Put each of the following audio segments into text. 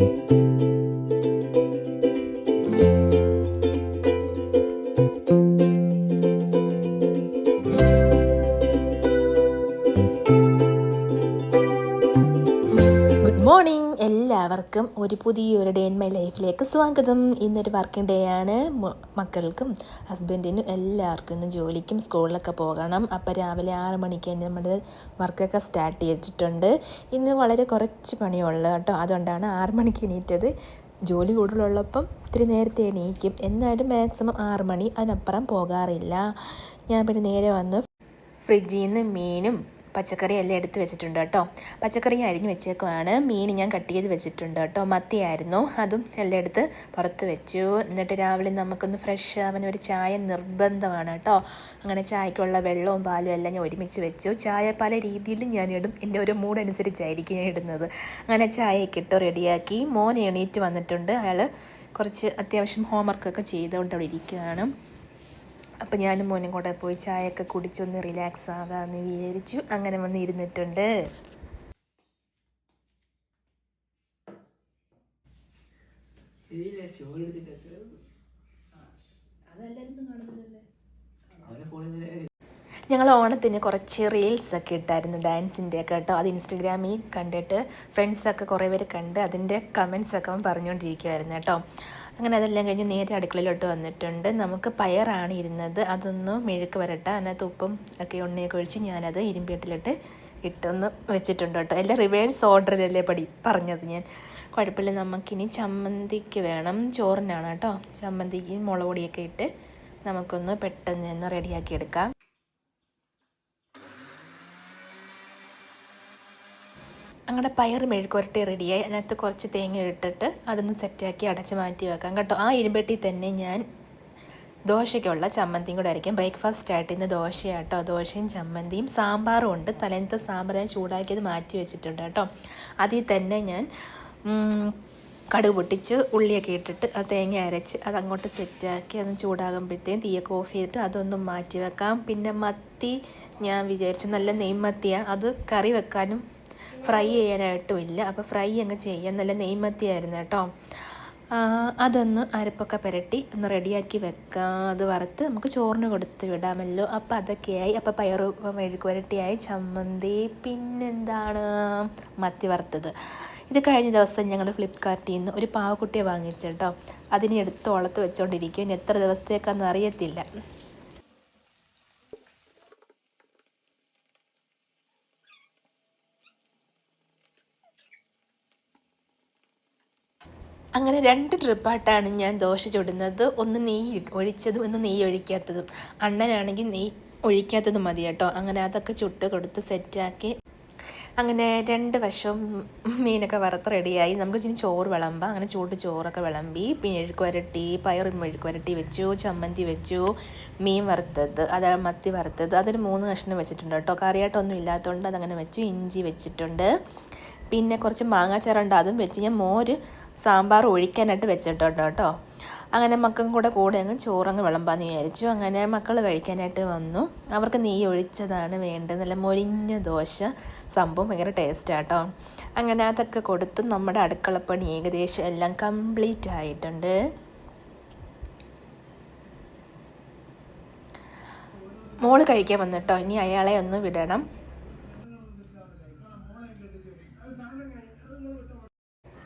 Thank you. Morning എല്ലാവർക്കും ഒരു പുതിയൊരു ഡേ ഇൻ മൈ ലൈഫിലേക്ക് സ്വാഗതം. ഇന്നൊരു വർക്കിംഗ് ഡേ ആണ്. മക്കൾക്കും ഹസ്ബൻഡിനും എല്ലാവർക്കും ഇന്ന് ജോലിക്കും സ്കൂളിലൊക്കെ പോകണം. അപ്പോൾ രാവിലെ ആറ് മണിക്ക് തന്നെ നമ്മുടെ വർക്കൊക്കെ സ്റ്റാർട്ട് ചെയ്തിട്ടുണ്ട്. ഇന്ന് വളരെ കുറച്ച് പണിയുള്ളൂ കേട്ടോ. അതുകൊണ്ടാണ് ആറ് മണിക്ക് എണീറ്റത്. ജോലി കൂടുതലുള്ളപ്പം ഇത്തിരി നേരത്തെ എണീക്കും. എന്നാലും മാക്സിമം ആറ് മണി അതിനപ്പുറം പോകാറില്ല. ഞാൻ പിന്നെ നേരെ വന്ന്. ഫ്രിഡ്ജിൽ നിന്ന് മീനും പച്ചക്കറി എല്ലാം എടുത്ത് വെച്ചിട്ടുണ്ട് കേട്ടോ. പച്ചക്കറി അരിഞ്ഞ് വെച്ചേക്കുവാണ്. മീൻ ഞാൻ കട്ട് ചെയ്ത് വെച്ചിട്ടുണ്ട് കേട്ടോ. മത്തിയായിരുന്നു. അതും എല്ലാം എടുത്ത് പുറത്ത് വെച്ചു. എന്നിട്ട് രാവിലെ നമുക്കൊന്ന് ഫ്രഷ് ആവാൻ ഒരു ചായ നിർബന്ധമാണ് കേട്ടോ. അങ്ങനെ ചായക്കുള്ള വെള്ളവും പാലും എല്ലാം ഞാൻ ഒരുമിച്ച് വെച്ചു. ചായ പല രീതിയിലും ഞാൻ ഇടും. എന്റെ ഒരു മൂഡ് അനുസരിച്ചായിരിക്കും ഞാൻ ഇടുന്നത്. അങ്ങനെ ചായയൊക്കെ ഇട്ട് റെഡിയാക്കി. മോൻ എണീറ്റ് വന്നിട്ടുണ്ട്. അയാൾ കുറച്ച് അത്യാവശ്യം ഹോംവർക്കൊക്കെ ചെയ്തുകൊണ്ട് അവിടെ ഇരിക്കുകയാണ് അപ്പം ഞാനും മോനും കൂടെ പോയി ചായയൊക്കെ കുടിച്ചൊന്ന് റിലാക്സ് ആകാമെന്ന് വിചാരിച്ചു. അങ്ങനെ വന്ന് ഇരുന്നിട്ടുണ്ട് ഇതിലെ ചോറ് എടുത്തിട്ട് എത്ര? അവനെ ഫോണിൽ ഞങ്ങൾ ഓണത്തിന് കുറച്ച് റീൽസ് ഒക്കെ ഇട്ടായിരുന്നു ഡാൻസിന്റെ ഒക്കെ കേട്ടോ. അത് ഇൻസ്റ്റഗ്രാമിൽ കണ്ടിട്ട് ഫ്രണ്ട്സൊക്കെ കുറേ പേര് കണ്ട് അതിന്റെ കമൻസ് ഒക്കെ അവൻ പറഞ്ഞുകൊണ്ടിരിക്കുമായിരുന്നു കേട്ടോ. അങ്ങനെ അതെല്ലാം കഴിഞ്ഞ് നേരെ അടുക്കളയിലോട്ട് വന്നിട്ടുണ്ട്. നമുക്ക് പയറാണ് ഇരുന്നത്. അതൊന്ന് മെഴുക്ക് വരട്ടെ. അതിനകത്ത് ഉപ്പും ഒക്കെ ഉണ്ണിയൊക്കെ ഒഴിച്ച് ഞാനത് ഇരുമ്പിട്ടിലിട്ട് ഇട്ടൊന്ന് വെച്ചിട്ടുണ്ട് കേട്ടോ. എല്ലാം റിവേഴ്സ് ഓർഡറിലല്ലേ പടി പറഞ്ഞത് ഞാൻ. കുഴപ്പമില്ല. നമുക്കിനി ചമ്മന്തിക്ക് വേണം. ചോറിനാണ് കേട്ടോ. ചമ്മന്തിക്ക് മുളക് പൊടിയൊക്കെ ഇട്ട് നമുക്കൊന്ന് പെട്ടെന്ന് ഒന്ന് റെഡിയാക്കി എടുക്കാം. അങ്ങനെ പയർ മെഴുക്കുരട്ടി റെഡിയായി. അതിനകത്ത് കുറച്ച് തേങ്ങ ഇട്ടിട്ട് അതൊന്ന് സെറ്റാക്കി അടച്ച് മാറ്റി വെക്കാം. കേട്ടോ ആ ഇരുമ്പെട്ടി തന്നെ ഞാൻ ദോശയ്ക്കുള്ള ചമ്മന്തിയും കൂടെ ആയിരിക്കും ബ്രേക്ക്ഫാസ്റ്റ് ആയിട്ട് ഇന്ന് ദോശയാട്ടോ. ദോശയും ചമ്മന്തിയും സാമ്പാറും ഉണ്ട്. തലേന്നത്തെ സാമ്പാർ ഞാൻ ചൂടാക്കിയത് മാറ്റി വെച്ചിട്ടുണ്ട് കേട്ടോ. അതിൽ തന്നെ ഞാൻ കടുക് പൊട്ടിച്ച് ഉള്ളിയൊക്കെ ഇട്ടിട്ട് ആ തേങ്ങ അരച്ച് അത് അങ്ങോട്ട് സെറ്റാക്കി അതൊന്ന് ചൂടാകുമ്പോഴത്തേക്കും തീയൊക്കെ ഓഫ് ചെയ്തിട്ട് അതൊന്നും മാറ്റി വെക്കാം. പിന്നെ മത്തി ഞാൻ വിചാരിച്ചു നല്ല നെയ്മത്തിയാണ് അത് കറി വെക്കാനും ഫ്രൈ ചെയ്യാനായിട്ടും ഇല്ല. അപ്പോൾ ഫ്രൈ അങ്ങ് ചെയ്യാൻ നല്ല നെയ്മത്തിയായിരുന്നു കേട്ടോ. അതൊന്ന് അരപ്പൊക്കെ പുരട്ടി ഒന്ന് റെഡിയാക്കി വെക്കാം. അത് വറുത്ത് നമുക്ക് ചോറിന് കൊടുത്ത് വിടാമല്ലോ. അപ്പോൾ അതൊക്കെയായി. അപ്പോൾ പയറ് മെഴുക്ക് പുരട്ടിയായി. ചമ്മന്തി. പിന്നെന്താണ്? മത്തി വറുത്തത്. ഇത് കഴിഞ്ഞ ദിവസം ഞങ്ങൾ ഫ്ലിപ്കാർട്ടിൽ നിന്ന് ഒരു പാവക്കുട്ടിയെ വാങ്ങിച്ചു കേട്ടോ. അതിനെ എടുത്ത് ഉളത്ത് വെച്ചുകൊണ്ടിരിക്കും ഇനി എത്ര ദിവസത്തേക്കാണെന്ന് അറിയത്തില്ല. അങ്ങനെ രണ്ട് ട്രിപ്പായിട്ടാണ് ഞാൻ ദോശ ചുടുന്നത്. ഒന്ന് നെയ്യ് ഒഴിച്ചതും ഒന്ന് നെയ്യ് ഒഴിക്കാത്തതും. അണ്ണനാണെങ്കിൽ നെയ്യ് ഒഴിക്കാത്തതും മതി കേട്ടോ. അങ്ങനെ അതൊക്കെ ചുട്ട് കൊടുത്ത് സെറ്റാക്കി അങ്ങനെ രണ്ട് വശവും മീനൊക്കെ വറുത്ത് റെഡിയായി. നമുക്ക് ഇനി ചോറ് വിളമ്പാം. അങ്ങനെ ചൂട് ചോറൊക്കെ വിളമ്പി പിന്നെ മെഴുക്ക് വരട്ടി പയർ മെഴുക്ക് വരട്ടി വെച്ചു ചമ്മന്തി വെച്ചു മീൻ വറുത്തത് അത് മത്തി വറുത്തത്. അതൊരു മൂന്ന് കഷ്ണം വെച്ചിട്ടുണ്ട് കേട്ടോ. കറിയായിട്ടൊന്നും ഇല്ലാത്തതുകൊണ്ട് അതങ്ങനെ വെച്ചു. ഇഞ്ചി വെച്ചിട്ടുണ്ട്. പിന്നെ കുറച്ച് മാങ്ങാച്ചാറുണ്ട്. അതും വെച്ച് ഞാൻ മോര് സാമ്പാർ ഒഴിക്കാനായിട്ട് വെച്ചിട്ടുണ്ട് കേട്ടോ. അങ്ങനെ മക്കളും കൂടെ കൂടെ അങ്ങ് ചോറങ്ങ് വിളമ്പാന്ന് വിചാരിച്ചു. അങ്ങനെ മക്കൾ കഴിക്കാനായിട്ട് വന്നു. അവർക്ക് നെയ്യ് ഒഴിച്ചതാണ് വേണ്ടത്. നല്ല മൊരിഞ്ഞ ദോശ. സംഭവം ഭയങ്കര ടേസ്റ്റാട്ടോ അങ്ങനെ അതൊക്കെ കൊടുത്തു. നമ്മുടെ അടുക്കളപ്പണി ഏകദേശം എല്ലാം കംപ്ലീറ്റ് ആയിട്ടുണ്ട്. മോൾ കഴിക്കാൻ വന്നിട്ടോ ഇനി അയാളെ ഒന്ന് വിടണം.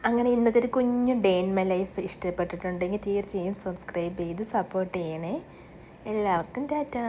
അങ്ങനെ ഇന്നത്തെ ഒരു കുഞ്ഞു ഡേ ഇൻ മൈ ലൈഫ് ഇഷ്ടപ്പെട്ടിട്ടുണ്ടെങ്കിൽ തീർച്ചയായും സബ്സ്ക്രൈബ് ചെയ്ത് സപ്പോർട്ട് ചെയ്യണേ. എല്ലാവർക്കും ടാറ്റാ.